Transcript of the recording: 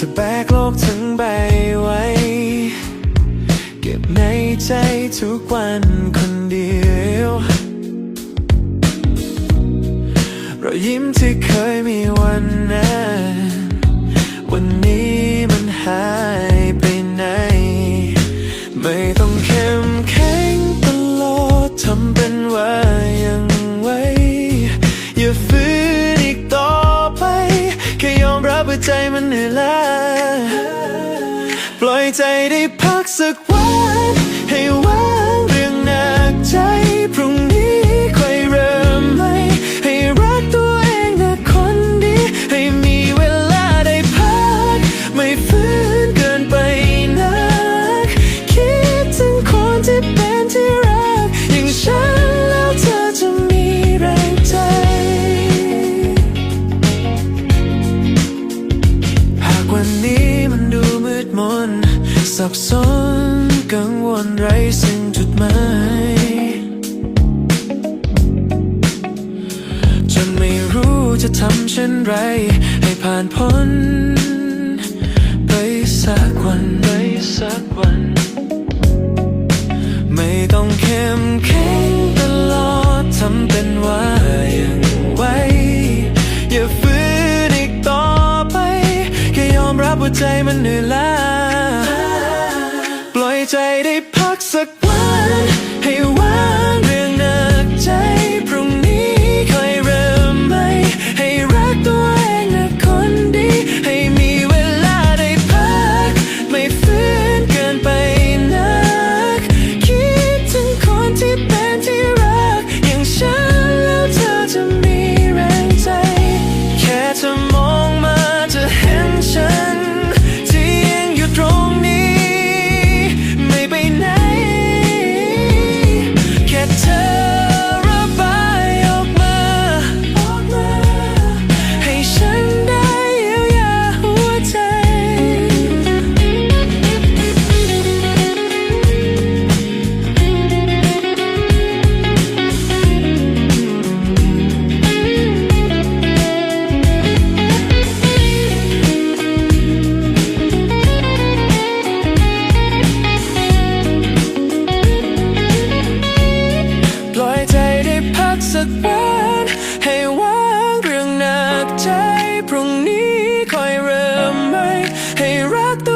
จะแบกโลกทั้งใบไว้ เก็บในใจทุกวันคนเดียวรอยยิ้มที่เคยมีวันนั้นวันนี้มันหายไปไหน ไม่ต้องเข้มแข็งตลอดทำเป็นว่ายัง มันเหนื่อยล้าปล่อยใจได้พักสักวัน น สับสนกังวลไรสิ่งจุดหมายจนไม่รู้จะทำเช่นไร ให้ผ่านพ้น ไปสักวันไปสักวัน ไม่ต้องเข้มแข็งตลอดทำเป็นว่ายังไหวอย่าฝืนอีกต่อไป แค่ยอมรับว่าใจมันเหนื่อยล้าปล่อย ใจได้พักสักวัน ให้วางเรื่องหนักใจ น ให้วางเรื่องหนักใจ พรุ่งนี้ค่อยเริ่มใหม่ให้รักตัว